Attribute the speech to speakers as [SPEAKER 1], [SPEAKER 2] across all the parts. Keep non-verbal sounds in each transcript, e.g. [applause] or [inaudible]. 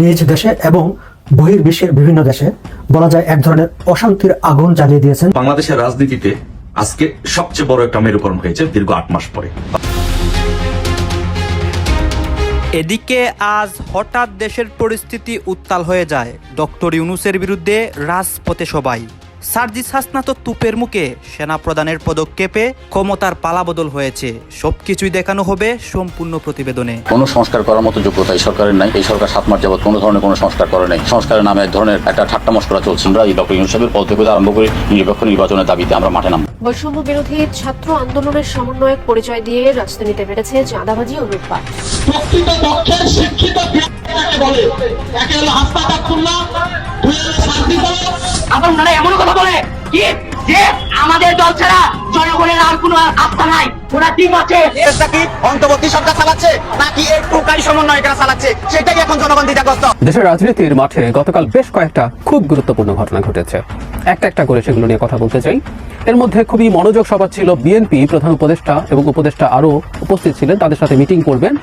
[SPEAKER 1] নিজ দেশে এবং বহির্বিশ্বের বিভিন্ন দেশে বলা যায় এক ধরনের অশান্তির আগুন জ্বালিয়ে দিয়েছেন।
[SPEAKER 2] বাংলাদেশের রাজনীতিতে আজকে সবচেয়ে বড় একটা মেরুকরণ হয়েছে দীর্ঘ আট মাস পরে।
[SPEAKER 3] এদিকে আজ হঠাৎ দেশের পরিস্থিতি উত্তাল হয়ে যায়। ডক্টর ইউনুসের বিরুদ্ধে রাজপথে সবাই। সার্জিস হাসনা তো তুপের মুখে সেনা প্রদানের পদক্ষেপে ক্ষমতার পালাবদল হয়েছে। সবকিছুই দেখানো হবে সম্পূর্ণ প্রতিবেদনে।
[SPEAKER 4] কোনো সংস্কার করার মতো যোগ্যতা এই সরকারের নাই। এই সরকার সাত মাস যাবত কোনো ধরনের কোনো সংস্কার করে নাই। সংস্কারের নামে এক ধরনের একটা ঠাট্টা মস্করা চলছে আমরা এই ডক্টর ইউনুস পদক্ষেপে আরম্ভ করে নিরপেক্ষ নির্বাচনের দাবিতে আমরা মাঠে নামবো।
[SPEAKER 5] বৈষম্য বিরোধী ছাত্র আন্দোলনের সমন্বয়ক পরিচয় দিয়ে রাজধানীতে বেড়েছে চাঁদাবাজি ও লুটপাট।
[SPEAKER 6] শিক্ষিত বলে একে হলো
[SPEAKER 7] আবার ওনারা এমন কথা বলে? কি? যে আমাদের দল ছাড়া জনগণের আর কোনো আস্থা নাই। ওরা ঠিক আছে।
[SPEAKER 8] দেশটা কি অন্তর্বর্তী সরকার চালাচ্ছে? নাকি এই টুকারি সমন্বয়করা চালাচ্ছে? সেটাই এখন জনগণ দ্বিধাগ্রস্ত।
[SPEAKER 9] দেশের রাজনীতির মাঠে গতকাল বেশ কয়েকটা খুব গুরুত্বপূর্ণ ঘটনা ঘটেছে। একটা একটা করে সেগুলো নিয়ে কথা বলতে চাই। এর মধ্যে খুবই মনোযোগ সভা ছিল বিএনপি প্রধান উপদেষ্টা এবং উপদেষ্টা আরও উপস্থিত ছিলেন। তাদের সাথে মিটিং করবেন।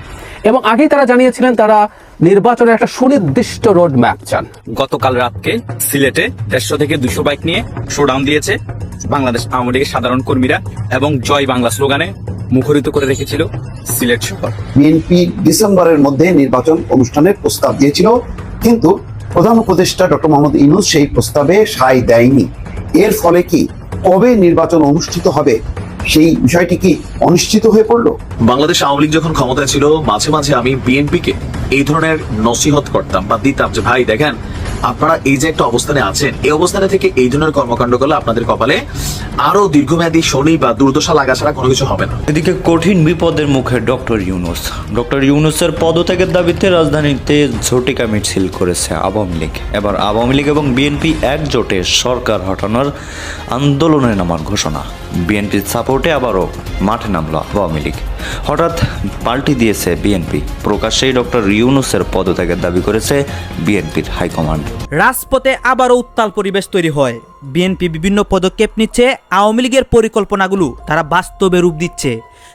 [SPEAKER 9] এবং আগেই তারা জানিয়েছিলেন তারা নির্বাচনের একটা সুনির্দিষ্ট রোড ম্যাপ চান।
[SPEAKER 10] গতকাল রাতকে সিলেটে দেড়শো থেকে দুশো বাইক নিয়ে শোডাউন দিয়েছে বাংলাদেশ আওয়ামী লীগের সাধারণ কর্মীরা এবং জয় বাংলা স্লোগানে মুখরিত করে রেখেছিল সিলেট শহর।
[SPEAKER 11] বিএনপি ডিসেম্বরের মধ্যে নির্বাচন অনুষ্ঠানের প্রস্তাব দিয়েছিল কিন্তু প্রধান উপদেষ্টা ডক্টর মোহাম্মদ ইউনুস সেই প্রস্তাবে সায় দেয়নি। এর ফলে কি কবে নির্বাচন অনুষ্ঠিত হবে সেই বিষয়টি কি অনিশ্চিত হয়ে পড়ল?
[SPEAKER 2] বাংলাদেশ আওয়ামী লীগ যখন ক্ষমতায় ছিল, মাঝে মাঝে আমি বিএনপিকে এই ধরনের নসিহত করতাম বা দিতাম যে, ভাই, দেখেন আপনারা এই যে একটা অবস্থানে আছেন, এই অবস্থানে থেকে এই ধরনের কর্মকাণ্ড করলে আপনাদের কপালে আরও দীর্ঘমেয়াদী শনি বা দুর্দশা লাগা ছাড়া কোনো কিছু হবে না।
[SPEAKER 12] এদিকে কঠিন বিপদের মুখে ডক্টর ইউনুস। ডক্টর ইউনুসের পদত্যাগের দাবিতে রাজধানীতে ঝটিকা মিছিল করেছে আওয়ামী লীগ। এবার আওয়ামী লীগ এবং বিএনপি একজোটে সরকার হটানোর আন্দোলনে নামার ঘোষণা। বিএনপির সাপোর্টে আবারও মাঠে নামলো আওয়ামী লীগ। হঠাৎ পাল্টি দিয়েছে বিএনপি প্রকাশ্যেই ডক্টর ইউনুসের পদত্যাগের দাবি করেছে বিএনপির হাইকমান্ড।
[SPEAKER 3] রাজপথে আবারও উত্তাল পরিবেশ তৈরি হয়। বিএনপি বিভিন্ন পদক্ষেপ নিচ্ছে, আওয়ামী লীগের পরিকল্পনাগুলো তারা বাস্তবে রূপ দিচ্ছে।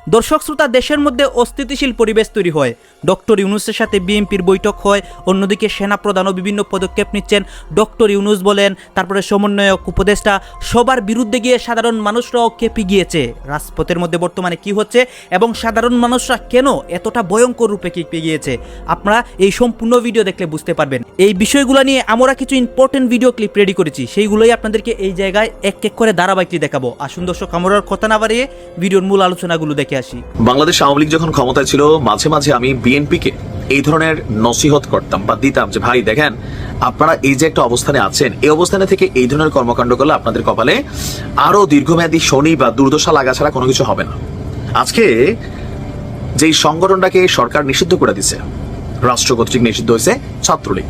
[SPEAKER 3] দর্শক শ্রোতা, দেশের মধ্যে অস্থিতিশীল পরিবেশ তৈরি হয়। ডক্টর ইউনুসের সাথে বিএনপির বৈঠক হয়, অন্যদিকে সেনা প্রধানও বিভিন্ন পদক্ষেপ নিচ্ছেন। ডক্টর ইউনুস বলেন, তারপরে সমন্বয়ক, উপদেষ্টা, সবার বিরুদ্ধে গিয়ে সাধারণ মানুষরাও কেঁপে গিয়েছে। রাজপথের মধ্যে বর্তমানে কি হচ্ছে এবং সাধারণ মানুষরা কেন এতটা ভয়ঙ্কর রূপে কেঁপে গিয়েছে, আপনারা এই সম্পূর্ণ ভিডিও দেখলে বুঝতে পারবেন। এই বিষয়গুলো নিয়ে আমরা কিছু ইম্পর্টেন্ট ভিডিও ক্লিপ রেডি করেছি, সেইগুলোই আপনাদেরকে এই জায়গায় এক এক করে ধারাবাহিকটি দেখাবো। আসুন দর্শক, আমরা কথা না বাড়িয়ে ভিডিওর মূল আলোচনাগুলো দেখে আসি।
[SPEAKER 2] বাংলাদেশ আওয়ামী লীগ যখন ক্ষমতায় ছিল, মাঝে মাঝে আমি বিএনপি কে এই ধরনের নসিহত করতাম বা দিতাম যে, ভাই, দেখেন, আপনারা এই যে একটা অবস্থানে আছেন, এই অবস্থানে থেকে এই ধরনের কর্মকাণ্ড করলে আপনাদের কপালে আরও দীর্ঘমেয়াদী শনি বা দুর্দশা লাগা ছাড়া কোনো কিছু হবে না। আজকে যেই সংগঠনটাকে সরকার নিষিদ্ধ করে দিছে, রাষ্ট্র কর্তৃক নিষিদ্ধ হয়েছে ছাত্রলীগ।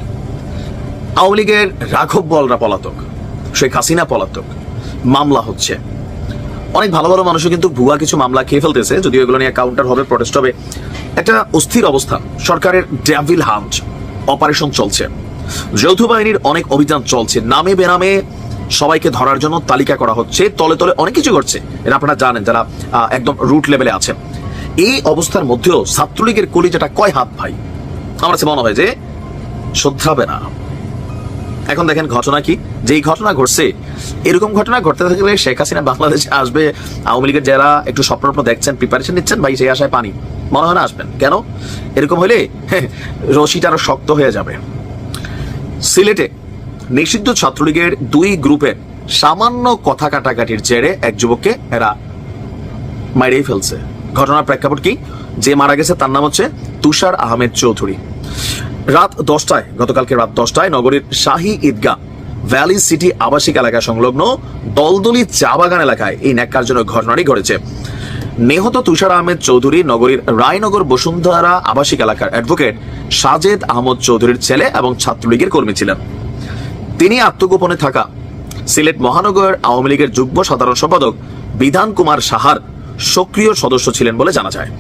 [SPEAKER 2] আওয়ামী লীগের রাঘব বলরা পলাতক, শেখ হাসিনা পলাতক, মামলা হচ্ছে। অনেক ভালো ভালো মানুষও কিন্তু ভুয়া কিছু মামলা খেয়ে ফেলতেছে, যদিও এগুলো নিয়ে কাউন্টার হবে প্রটেস্ট হবে। একটা অস্থির অবস্থা, সরকারের ড্যাভিল হান্ট অপারেশন চলছে। যৌথ বাহিনীর অনেক অভিযান চলছে, নামে বেনামে সবাইকে ধরার জন্য তালিকা করা হচ্ছে, তলে তলে অনেক কিছু করছে এটা আপনারা জানেন যারা একদম রুট লেভেলে আছেন এই অবস্থার মধ্যেও ছাত্রলীগের কলিজাটা কয় হাত ভাই? আমার কাছে মনে হয় যে শ্রদ্ধাবে না। এখন দেখেন ঘটনা কি? যেই ঘটনা ঘটছে, এরকম ঘটনা ঘটতে থাকলে শেখ হাসিনা বাংলাদেশে আসবে, আওয়ামী লীগের যারা একটু স্বপ্ন দেখছেন প্রিপারেশন নিচ্ছেন, ভাই সেই আশায় পানি। মনে হয় না আসবেন। কেন? এরকম হলে [laughs] রশিটা আরও শক্ত হয়ে যাবে। সিলেটে নিষিদ্ধ ছাত্রলীগের দুই গ্রুপের সামান্য কথা কাটাকাটির জেরে এক যুবককে এরা মাইরেই ফেলছে। ঘটনার প্রেক্ষাপট কি? যে মারা গেছে, তার নাম হচ্ছে তুষার আহমেদ চৌধুরী। রাত দশটায়, গতকালকে রাত দশটায় নগরীর শাহী ঈদগাহ, ভ্যালি সিটি আবাসিক এলাকা সংলগ্ন দলদলি চা বাগান এলাকায় এই ন্যাক্কারজনক ঘটনাটি ঘটেছে। নিহত তুষার আহমেদ চৌধুরী নগরীর রায়নগর বসুন্ধরা আবাসিক এলাকার অ্যাডভোকেট সাজেদ আহমদ চৌধুরীর ছেলে এবং ছাত্রলীগের কর্মী ছিলেন। তিনি আত্মগোপনে থাকা সিলেট মহানগর আওয়ামী লীগের যুগ্ম সাধারণ সম্পাদক বিধান কুমার সাহার সক্রিয় সদস্য ছিলেন বলে জানা যায়।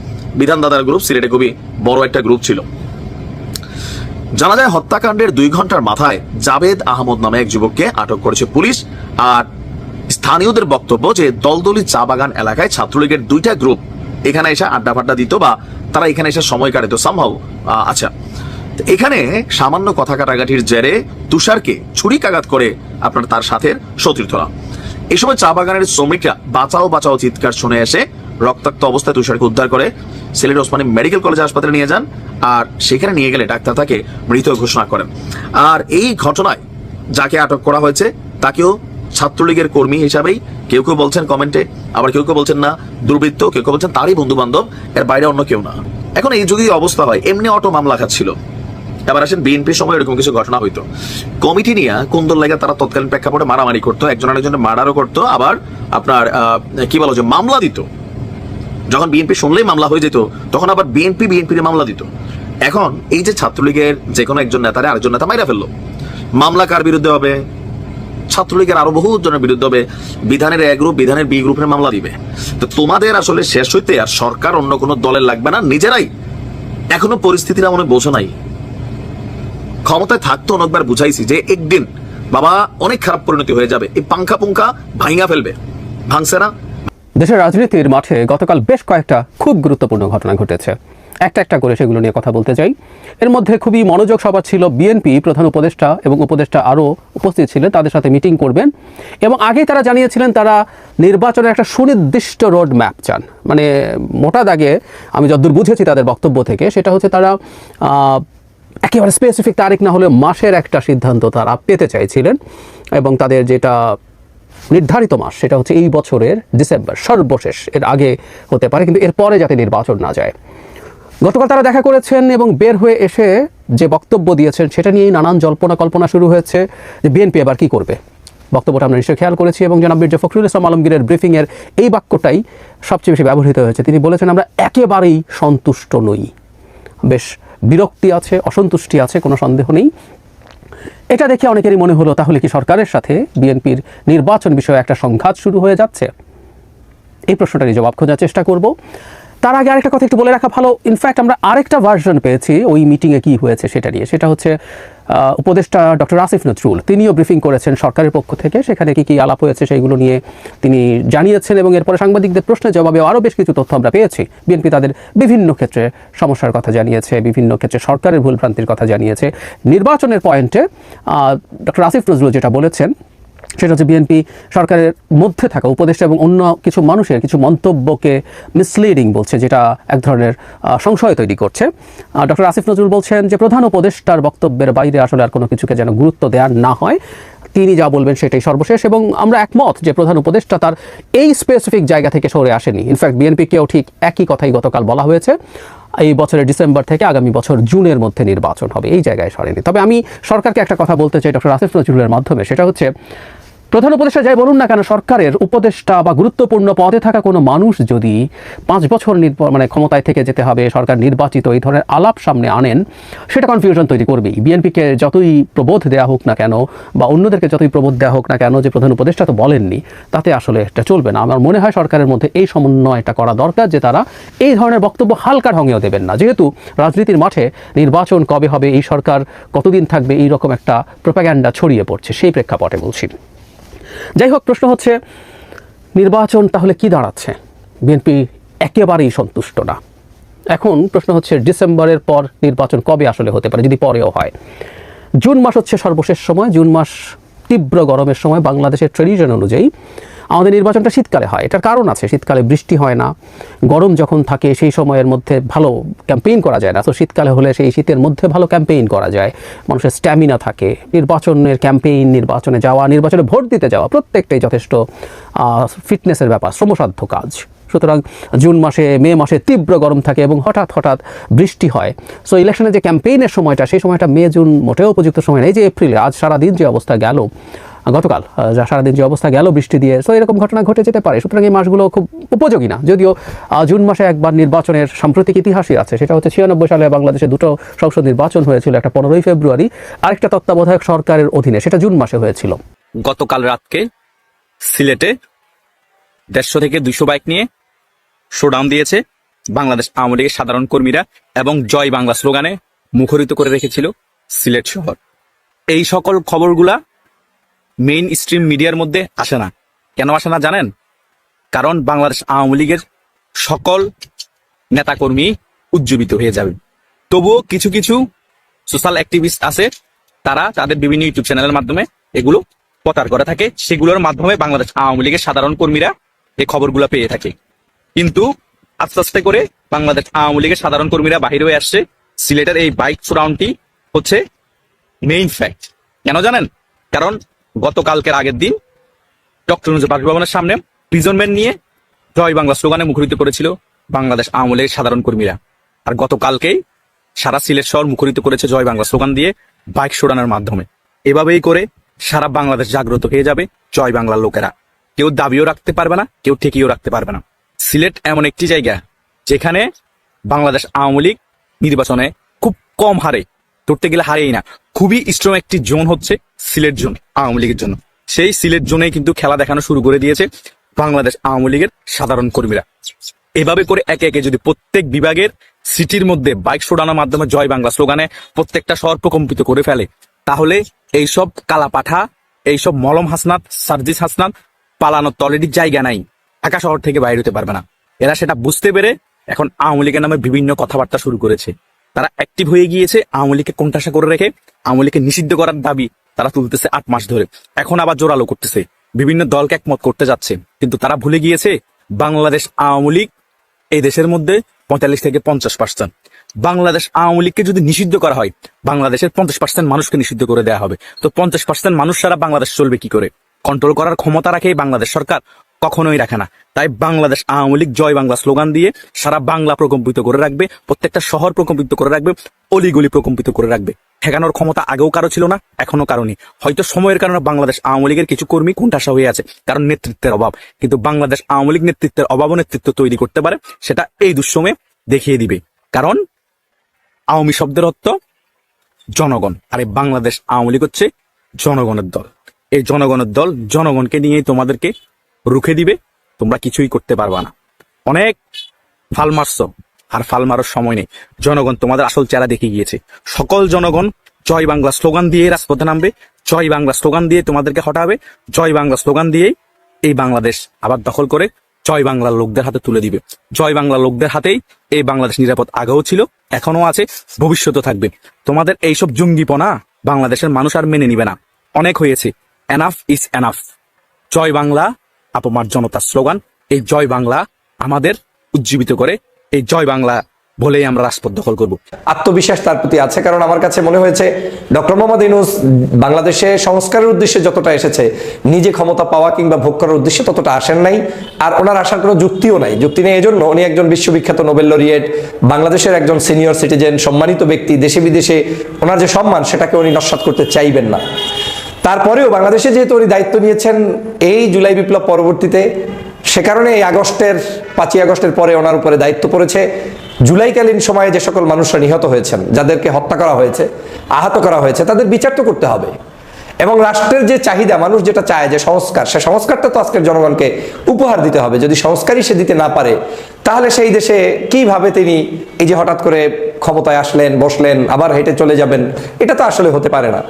[SPEAKER 2] বিধান দাদার গ্রুপ সিলেটে খুবই বড় একটা গ্রুপ ছিল। জানা যায়, হত্যাকাণ্ডের দুই ঘণ্টার মাথায় জাবেদ আহমদ নামে এক যুবককে আটক করেছে পুলিশ। আর স্থানীয়দের বক্তব্য যে দলদলি চা বাগান এলাকায় ছাত্রলীগের দুইটা গ্রুপ এখানে এসে আড্ডা ফাড্ডা দিত বা তারা এখানে এসে সময় কাটাতো সম্ভব আচ্ছা। এখানে সামান্য কথা কাটাকাটির জেরে তুষারকে ছুরিকাঘাত করে আপনার তার সাথে সতীর্থরা এই সময় চা বাগানের শ্রমিকরা বাঁচাও বাঁচাও, চিৎকার শুনে এসে রক্তাক্ত অবস্থায় তুষারকে উদ্ধার করে। সিলেট ওসমানী মেডিকেল কলেজ হাসপাতালে নিয়ে যান আর সেখানে নিয়ে গেলে ডাক্তার তাকে মৃত ঘোষণা করেন। আর এই ঘটনায় যাকে আটক করা হয়েছে, তাকেও ছাত্রলীগের কর্মী হিসাবেই কেউ কেউ বলছেন কমেন্টে, আবার কেউ কেউ বলছেন না, দুর্বৃত্ত, কেউ কেউ বলছেন তারই বন্ধু বান্ধব এর বাইরে অন্য কেউ না। এখন এই যদি অবস্থা হয়, এমনি অটো মামলা খাচ্ছিল। এবার আসেন বিএনপির সময় এরকম কিছু ঘটনা হইতো। কমিটি নিয়ে কুন্দর লাগে তারা তৎকালীন প্রেক্ষাপটে মারামারি করতো একজন আরেকজনের মার্ডারও করতো, আবার আপনার কি বলো যে মামলা দিত। যখন বিএনপি শুনলেই মামলা হয়ে যেত, তখন আবার বিএনপি বিএনপির মামলা দিত। এখন এই যে ছাত্রলীগের যে কোনো একজন নেতারে আরেকজন নেতা মাইরা ফেলল। মামলা কার বিরুদ্ধে হবে? ছাত্রলীগের আরও বহু জনের বিরুদ্ধে হবে। বিধানের এ গ্রুপ বিধানের বি গ্রুপের মামলা দিবে। তো তোমাদের আসলে শেষ হইতে আর সরকার অন্য কোনো দলের লাগবে না, নিজেরাই এখনও পরিস্থিতিটা মনে বোঝো নাই। ক্ষমতায় থাকতো অনেকবার বুঝাইছি যে একদিন বাবা অনেক খারাপ পরিণতি হয়ে যাবে। এই পাঙ্খা পুঙ্খা ভাঙা ফেলবে। ভাঙছে না।
[SPEAKER 9] দেশের রাজনীতির মাঠে গতকাল বেশ কয়েকটা খুব গুরুত্বপূর্ণ ঘটনা ঘটেছে। একটা একটা করে সেগুলো নিয়ে কথা বলতে চাই। এর মধ্যে খুবই মনোযোগ সভা ছিল বিএনপি প্রধান উপদেষ্টা এবং উপদেষ্টা আরও উপস্থিত ছিলেন, তাদের সাথে মিটিং করবেন এবং আগেই তারা জানিয়েছিলেন তারা নির্বাচনের একটা সুনির্দিষ্ট রোড ম্যাপ চান। মানে মোটা দাগে আমি যতদূর বুঝেছি তাদের বক্তব্য থেকে, সেটা হচ্ছে তারা একেবারে স্পেসিফিক তারিখ না হলে মাসের একটা সিদ্ধান্ত তারা পেতে চাইছিলেন এবং তাদের যেটা নির্ধারিত মাস, সেটা হচ্ছে এই বছরের ডিসেম্বর, সর্বশেষ। এর আগে হতে পারে, কিন্তু এরপরে যাতে নির্বাচন না যায়। গতকাল তারা দেখা করেছেন এবং বের হয়ে এসে যে বক্তব্য দিয়েছেন, সেটা নিয়েই নানান জল্পনা কল্পনা শুরু হয়েছে যে বিএনপি এবার কি করবে। বক্তব্যটা আমরা নিশ্চয়ই খেয়াল করেছি এবং জনাব মির্জা ফখরুল ইসলাম আলমগীরের ব্রিফিংয়ের এই বাক্যটাই সবচেয়ে বেশি ব্যবহৃত হয়েছে। তিনি বলেছেন, আমরা একেবারেই সন্তুষ্ট নই। বেশ বিরক্তি আছে, অসন্তুষ্টি আছে, কোনো সন্দেহ নেই। এটা দেখে অনেকেরই মনে হলো, তাহলে কি সরকারের সাথে বিএনপির নির্বাচন বিষয়ে একটা সংঘাত শুরু হয়ে যাচ্ছে? এই প্রশ্নটারই জবাব খোঁজার চেষ্টা করব। তার আগে আরেকটা কথা একটু বলে রাখা ভালো। ইনফ্যাক্ট আমরা আরেকটা ভার্সন পেয়েছি, ওই মিটিংয়ে কি হয়েছে সেটা নিয়ে। সেটা হচ্ছে উপদেষ্টা ডক্টর আসিফ নজরুল। তিনিও ব্রিফিং করেছেন সরকারের পক্ষ থেকে। সেখানে কি কি আলাপ হয়েছে সেইগুলো নিয়ে তিনি জানিয়েছেন এবং এরপরে সাংবাদিকদের প্রশ্নের জবাবে আরও বেশ কিছু তথ্য আমরা পেয়েছি। বিএনপি তাদের বিভিন্ন ক্ষেত্রে সমস্যার কথা জানিয়েছে, বিভিন্ন ক্ষেত্রে সরকারের ভুলভ্রান্তির কথা জানিয়েছে। নির্বাচনের পয়েন্টে ডক্টর আসিফ নজরুল যেটা বলেছেন সেটা হচ্ছে বিএনপি সরকারের মধ্যে থাকা উপদেষ্টা এবং অন্য কিছু মানুষের কিছু মন্তব্যকে মিসলিডিং বলছে, যেটা এক ধরনের সংশয় তৈরি করছে। ডক্টর আসিফ নজরুল বলছেন যে প্রধান উপদেষ্টার বক্তব্যের বাইরে আসলে আর কোনো কিছুকে যেন গুরুত্ব দেওয়া না হয়। তিনি যা বলবেন সেটাই সর্বশেষ এবং আমরা একমত যে প্রধান উপদেষ্টা তার এই স্পেসিফিক জায়গা থেকে সরে আসেনি। ইনফ্যাক্ট বিএনপিকেও ঠিক একই কথাই গতকাল বলা হয়েছে। এই বছরের ডিসেম্বর থেকে আগামী বছর জুনের মধ্যে নির্বাচন হবে, এই জায়গায় সরেনি। তবে আমি সরকারকে একটা কথা বলতে চাই, ডক্টর আসিফ নজরুলের মাধ্যমে, সেটা হচ্ছে প্রধান উপদেষ্টা যাই বলুন না কেন, সরকারের উপদেষ্টা বা গুরুত্বপূর্ণ পদে থাকা কোনো মানুষ যদি পাঁচ বছর মানে ক্ষমতায় থেকে যেতে হবে, সরকার নির্বাচিত এই ধরনের আলাপ সামনে আনেন, সেটা কনফিউশন তৈরি করবেই। বিএনপিকে যতই প্রবোধ দেওয়া হোক না কেন বা অন্যদেরকে যতই প্রবোধ দেওয়া হোক না কেন, যে প্রধান উপদেষ্টা তো বলেননি, তাতে আসলে এটা চলবে না। আমার মনে হয় সরকারের মধ্যে এই সমন্বয়টা করা দরকার যে তারা এই ধরনের বক্তব্য হালকা ঢঙেও দেবেন না। যেহেতু রাজনীতির মাঠে নির্বাচন কবে হবে, এই সরকার কতদিন থাকবে এই রকম একটা প্রোপাগ্যান্ডা ছড়িয়ে পড়ছে, সেই প্রেক্ষাপটে বলছি। যাই হোক প্রশ্ন হচ্ছে, নির্বাচন তাহলে কি দাঁড়াচ্ছে? বিএনপি একেবারেই সন্তুষ্ট না। এখন প্রশ্ন হচ্ছে, ডিসেম্বরের পর নির্বাচন কবে আসলে হতে পারে? যদি পরেও হয়। জুন মাস হচ্ছে সর্বশেষ সময়। জুন মাস তীব্র গরমের সময়। বাংলাদেশের ট্রেডিশন অনুযায়ী আমাদের নির্বাচনটা শীতকালে হয়, এটার কারণ আছে, শীতকালে বৃষ্টি হয় না, গরম যখন থাকে সেই সময়ের মধ্যে ভালো ক্যাম্পেইন করা যায় না, তো শীতকালে হলে সেই শীতের মধ্যে ভালো ক্যাম্পেইন করা যায়, মানুষের স্ট্যামিনা থাকে, নির্বাচনের ক্যাম্পেইন নির্বাচনে যাওয়া, নির্বাচনে ভোট দিতে যাওয়া, প্রত্যেকটাই যথেষ্ট ফিটনেসের ব্যাপার, শ্রমসাধ্য কাজ। সুতরাং জুন মাসে, মে মাসে তীব্র গরম থাকে এবং হঠাৎ হঠাৎ বৃষ্টি হয়। সো ইলেকশনের যে ক্যাম্পেইনের সময়টা, সেই সময়টা মে, জুন মোটেও উপযুক্ত সময় নেই যে এপ্রিলে, আজ সারাদিন যে অবস্থা গেল গতকাল যা সারাদিন যে অবস্থা গেল, বৃষ্টি দিয়ে। সো এরকম ঘটনা ঘটে যেতে পারে। সুতরাং এই মাসগুলো খুব উপযোগী না। যদিও জুন মাসে একবার নির্বাচনের সাম্প্রতিক ইতিহাসই আছে। সেটা হচ্ছে ছিয়ানব্বই সালে বাংলাদেশে দুটো সংসদ নির্বাচন হয়েছিল, একটা পনেরোই ফেব্রুয়ারি, আরেকটা তত্ত্বাবধায়ক সরকারের অধীনে। সেটা জুন মাসে হয়েছিল।
[SPEAKER 10] গতকাল রাতকে সিলেটে দেড়শো থেকে দুশো বাইক নিয়ে শোডাউন দিয়েছে বাংলাদেশ আওয়ামী লীগের সাধারণ কর্মীরা এবং জয় বাংলা স্লোগানে মুখরিত করে রেখেছিল সিলেট শহর। এই সকল খবরগুলা মেইন স্ট্রিম মিডিয়ার মধ্যে আসে না। কেন আসে না জানেন? কারণ বাংলাদেশ আওয়ামী লীগের সকল নেতাকর্মী উজ্জীবিত হয়ে যাবে। তবুও কিছু কিছু সোশ্যাল অ্যাক্টিভিস্ট আছে, তারা তাদের বিভিন্ন ইউটিউব চ্যানেলের মাধ্যমে এগুলো প্রচার করে থাকে। সেগুলোর মাধ্যমে বাংলাদেশ আওয়ামী লীগের সাধারণ কর্মীরা এই খবরগুলো পেয়ে থাকে। কিন্তু আস্তে আস্তে করে বাংলাদেশ আওয়ামী লীগের সাধারণ কর্মীরা বাহির হয়ে আসছে। সিলেটের এই বাইক চূড়াউনটি হচ্ছে মেইন ফ্যাক্ট কেন জানেন? কারণ গতকালকের আগের দিন ডক্টর মুজিব বাসভবনের সামনে প্রিজনমেন্ট নিয়ে জয় বাংলা স্লোগানে মুখরিত করেছিল বাংলাদেশ আওয়ামী লীগের সাধারণ কর্মীরা। আর গতকালকেই সারা সিলেট শহর মুখরিত করেছে জয় বাংলা স্লোগান দিয়ে বাইক শোড়ানোর মাধ্যমে। এভাবেই করে সারা বাংলাদেশ জাগ্রত হয়ে যাবে জয় বাংলার লোকেরা। কেউ দাবিও রাখতে পারবে না, কেউ ঠেকিও রাখতে পারবে না। সিলেট এমন একটি জায়গা যেখানে বাংলাদেশ আওয়ামী লীগ নির্বাচনে খুব কম হারে, ধরতে গেলে হারেই না। খুবই স্ট্রং একটি জোন হচ্ছে সিলেট জোন, আওয়ামী লীগের জন্য। সেই সিলেট জোনে কিন্তু খেলা দেখানো শুরু করে দিয়েছে বাংলাদেশ আওয়ামী লীগের সাধারণ কর্মীরা। এভাবে করে একে একে যদি প্রত্যেক বিভাগের সিটির মধ্যে বাইক শোডানোর মাধ্যমে জয় বাংলা স্লোগানে প্রত্যেকটা শহর প্রকম্পিত করে ফেলে, তাহলে এইসব কালাপাঠা, এইসব মলম হাসনাত, সার্জিস হাসনাত পালানোর তো জায়গা নাই, ঢাকা শহর থেকে বাইরে হতে পারবে না। এরা সেটা বুঝতে পেরে এখন আওয়ামী লীগের নামে বিভিন্ন কথাবার্তা শুরু করেছে। তারা অ্যাক্টিভ হয়ে গিয়েছে আওয়ামী লীগকে কোণঠাসা করে রেখে, আওয়ামী লীগকে নিষিদ্ধ করার দাবি তারা তুলতেছে আট মাস ধরে। এখন আবার জোরালো করতেছে। বিভিন্ন দলকে একমত করতে যাচ্ছে। কিন্তু তারা ভুলে গিয়েছে, বাংলাদেশ আওয়ামী লীগ এই দেশের মধ্যে পঁয়তাল্লিশ থেকে পঞ্চাশ পার্সেন্ট বাংলাদেশ আওয়ামী লীগকে যদি নিষিদ্ধ করা হয়, বাংলাদেশের পঞ্চাশ পার্সেন্ট মানুষকে নিষিদ্ধ করে দেওয়া হবে। তো পঞ্চাশ পার্সেন্ট মানুষ সারা বাংলাদেশ চলবে কি করে? কন্ট্রোল করার ক্ষমতা রাখে বাংলাদেশ সরকার। কখনোই রাখে না। তাই বাংলাদেশ আওয়ামী লীগ, জয় বাংলা স্লোগান দিয়ে সারা বাংলা প্রকম্পিত করে রাখবে, প্রত্যেকটা শহর প্রকম্পিত করে রাখবে, অলিগলি প্রকম্পিত করে রাখবে। ঠেকানোর ক্ষমতা আগেও কারও ছিল না এখনও কারণই হয়তো সময়ের কারণে বাংলাদেশ আওয়ামী লীগের কিছু কর্মী কোণঠাসা হয়ে আছে, কারণ নেতৃত্বের অভাব। কিন্তু বাংলাদেশ আওয়ামী লীগ নেতৃত্বের অভাবও নেতৃত্ব তৈরি করতে পারে, সেটা এই দুঃসময়ে দেখিয়ে দিবে। কারণ আওয়ামী শব্দের অর্থ জনগণ। আর এই বাংলাদেশ আওয়ামী লীগ হচ্ছে জনগণের দল। এই জনগণের দল জনগণকে নিয়েই তোমাদেরকে রুখে দিবে, তোমরা কিছুই করতে পারবা না। অনেক ফাল মারছ, আর ফাল মারার সময় নেই। জনগণ তোমাদের আসল চেহারা দেখে গিয়েছে। সকল জনগণ জয় বাংলা স্লোগান দিয়ে রাজপথে নামবে, জয় বাংলা স্লোগান দিয়ে তোমাদেরকে হটাবে, জয় বাংলা স্লোগান দিয়েই এই বাংলাদেশ আবার দখল করে, জয় বাংলার লোকদের হাতে তুলে দিবে। জয় বাংলা লোকদের হাতেই এই বাংলাদেশ নিরাপদ আগেও ছিল, এখনও আছে ভবিষ্যতে থাকবে। তোমাদের এইসব জঙ্গিপনা বাংলাদেশের মানুষ আর মেনে নিবে না। অনেক হয়েছে এনাফ ইজ এনাফ জয় বাংলা আপমার জনতার স্লোগান, এই জয় বাংলা আমাদের উজ্জীবিত করে, এই জয় বাংলা বলেই আমরা রাজপথ দখল করব।
[SPEAKER 13] আত্মবিশ্বাস তার প্রতি আছে কারণ আমার কাছে মনে হয়েছে, ডক্টর মোহাম্মদ ইউনুস বাংলাদেশে সংস্কারের উদ্দেশ্যে যতটা এসেছে, নিজে ক্ষমতা পাওয়া কিংবা ভোগ করার উদ্দেশ্যে ততটা আসেন নাই, আর ওনার আসার কোনো যুক্তিও নাই। যুক্তি নেই এজন্য উনি একজন বিশ্ববিখ্যাত নোবেল লরিয়েট, বাংলাদেশের একজন সিনিয়র সিটিজেন, সম্মানিত ব্যক্তি দেশে বিদেশে ওনার যে সম্মান, সেটাকে উনি নস্বাত করতে চাইবেন না। তারপরেও বাংলাদেশে যেহেতু উনি দায়িত্ব নিয়েছেন এই জুলাই বিপ্লব পরবর্তীতে, সে কারণে এই আগস্টের, পাঁচই আগস্টের পরে ওনার উপরে দায়িত্ব পড়েছে। জুলাইকালীন সময়ে যে সকল মানুষরা নিহত হয়েছেন, যাদেরকে হত্যা করা হয়েছে, আহত করা হয়েছে, তাদের বিচার তো করতে হবে। এবং রাষ্ট্রের যে চাহিদা, মানুষ যেটা চায় যে সংস্কার, সে সংস্কারটা তো আজকের জনগণকে উপহার দিতে হবে। যদি সংস্কারই সে দিতে না পারে, তাহলে সেই দেশে কীভাবে তিনি এই যে হঠাৎ করে ক্ষমতায় আসলেন, বসলেন, আবার হেঁটে চলে যাবেন, এটা তো আসলে হতে পারে না।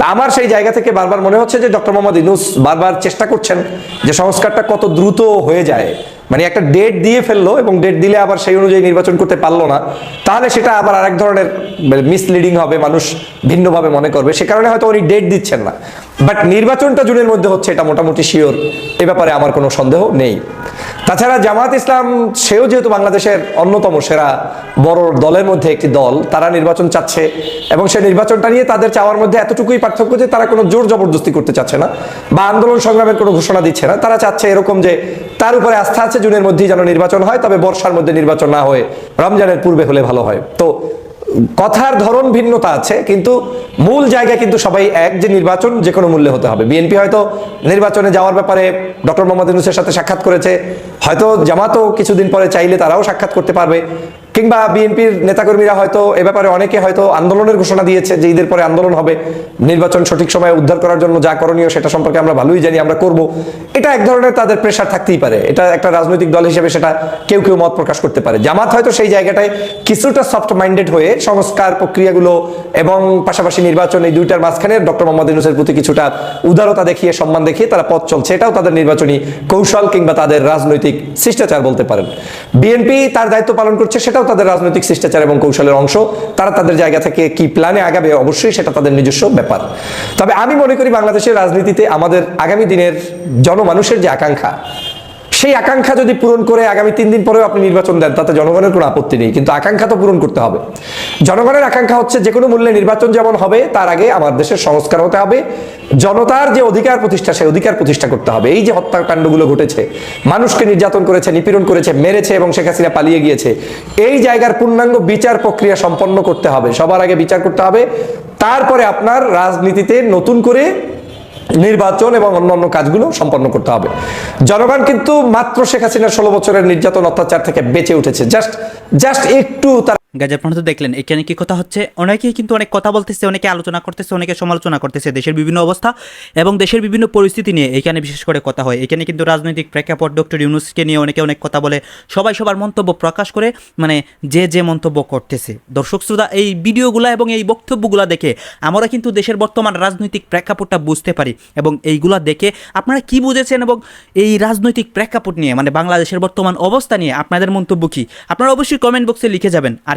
[SPEAKER 13] তা আমার সেই জায়গা থেকে বারবার মনে হচ্ছে যে ডক্টর মোহাম্মদ ইনুস বারবার চেষ্টা করছেন যে সংস্কারটা কত দ্রুত হয়ে যায়। মানে একটা ডেট দিয়ে ফেলল এবং ডেট দিলে আবার সেই অনুযায়ী নির্বাচন করতে পারল না। তাহলে সেটা আবার আরেক ধরনের মিসলিডিং হবে, মানুষ ভিন্নভাবে মনে করবে। সে কারণে হয়তো উনি ডেট দিচ্ছেন না। বাট নির্বাচনটা জুনের মধ্যে হচ্ছে, এটা মোটামুটি শিওর এ ব্যাপারে আমার কোনো সন্দেহ নেই। তাছাড়া জামাত ইসলাম, সেও যেহেতু বাংলাদেশের অন্যতম সেরা বড় দলের মধ্যে একটি দল, তারা নির্বাচন চাচ্ছে এবং সেই নির্বাচনটা নিয়ে তাদের চাওয়ার মধ্যে এতটুকুই পার্থক্য যে তারা কোনো জোর জবরদস্তি করতে চাচ্ছে না বা আন্দোলন সংগ্রামের কোনো ঘোষণা দিচ্ছে না। তারা চাচ্ছে এরকম যে তার উপরে আস্থা আছে, জুনের মধ্যেই যেন নির্বাচন হয়, তবে বর্ষার মধ্যে নির্বাচন না হয়ে রমজানের পূর্বে হলে ভালো হয়। তো কথার ধরন ভিন্নতা আছে, কিন্তু মূল জায়গা কিন্তু সবাই এক যে নির্বাচন যে কোনো মূল্যে হতে হবে। বিএনপি হয়তো নির্বাচনে যাওয়ার ব্যাপারে ডক্টর মোহাম্মদ ইউনুসের সাথে সাক্ষাৎ করেছে, হয়তো জামাতও কিছুদিন পরে চাইলে তারাও সাক্ষাৎ করতে পারবে। কিংবা বিএনপির নেতাকর্মীরা হয়তো এ ব্যাপারে অনেকে হয়তো আন্দোলনের ঘোষণা দিয়েছে যে ঈদের পরে আন্দোলন হবে, নির্বাচন সঠিক সময়ে উদ্ধার করার জন্য যা করণীয় সেটা সম্পর্কে আমরা ভালোই জানি, আমরা করব। এটা এক ধরনের তাদের প্রেশার থাকতেই পারে। এটা একটা রাজনৈতিক দল হিসেবে সেটা কেউ কেউ মত প্রকাশ করতে পারে। জামাত হয়তো সেই জায়গাটায় কিছুটা সফট মাইন্ডেড হয়ে সংস্কার প্রক্রিয়াগুলো এবং পাশাপাশি নির্বাচন এই দুইটার মাঝখানে ডক্টর মোহাম্মদ ইউনুসের প্রতি কিছুটা উদারতা দেখিয়ে, সম্মান দেখিয়ে তারা পথ চলছে। এটাও তাদের নির্বাচনী কৌশল কিংবা তাদের রাজনৈতিক শিষ্টাচার বলতে পারেন। বিএনপি তার দায়িত্ব পালন করছে, সেটাও তাদের রাজনৈতিক শিষ্টাচার এবং কৌশলের অংশ, তারা তাদের জায়গা থেকে কি প্ল্যানে আগাবে, অবশ্যই সেটা তাদের নিজস্ব ব্যাপার। তবে আমি মনে করি বাংলাদেশের রাজনীতিতে আমাদের আগামী দিনের জনমানুষের যে আকাঙ্ক্ষা সেই আকাঙ্ক্ষা যদি পূরণ করে আগামী তিন দিন পরেও আপনি নির্বাচন দেন, তাতে জনগণের কোনো আপত্তি নেই, কিন্তু আকাঙ্ক্ষা তো পূরণ করতে হবে। জনগণের আকাঙ্ক্ষা হচ্ছে যে কোনো মূল্যে নির্বাচন যেমন হবে, তার আগে আমার দেশের সংস্কার হতে হবে। জনতার যে অধিকার প্রতিষ্ঠা, সেই অধিকার প্রতিষ্ঠা করতে হবে। এই যে হত্যাকাণ্ডগুলো ঘটেছে, মানুষকে নির্যাতন করেছে, নিপীড়ন করেছে, মেরেছে এবং শেখ হাসিনা পালিয়ে গিয়েছে, এই জায়গার পূর্ণাঙ্গ বিচার প্রক্রিয়া সম্পন্ন করতে হবে। সবার আগে বিচার করতে হবে। তারপরে আপনার রাজনীতিতে নতুন করে নির্বাচন এবং অন্যান্য কাজগুলো সম্পন্ন করতে হবে। জনগণ কিন্তু মাত্র শেখ হাসিনার ষোলো বছরের নির্যাতন অত্যাচার থেকে বেঁচে উঠেছে। জাস্ট জাস্ট একটু তার
[SPEAKER 3] গাজী আপনারা তো দেখলেন, এখানে কি কথা হচ্ছে? অনেকেই কিন্তু অনেক কথা বলতেছে, অনেকে আলোচনা করতেছে, অনেকে সমালোচনা করতেছে দেশের বিভিন্ন অবস্থা এবং দেশের বিভিন্ন পরিস্থিতি নিয়ে এখানে বিশেষ করে কথা হয়। এখানে কিন্তু রাজনৈতিক প্রেক্ষাপট ডক্টর ইউনুসকে নিয়ে অনেকে অনেক কথা বলে, সবাই সবার মন্তব্য প্রকাশ করে মানে যে যে মন্তব্য করতেছে। দর্শক শ্রোতা, এই ভিডিওগুলো এবং এই বক্তব্যগুলো দেখে আমরা কিন্তু দেশের বর্তমান রাজনৈতিক প্রেক্ষাপটটা বুঝতে পারি এবং এইগুলা দেখে আপনারা কি বুঝেছেন এবং এই রাজনৈতিক প্রেক্ষাপট নিয়ে মানে বাংলাদেশের বর্তমান অবস্থা নিয়ে আপনাদের মন্তব্য কি? আপনারা অবশ্যই কমেন্ট বক্সে লিখে যাবেন। আর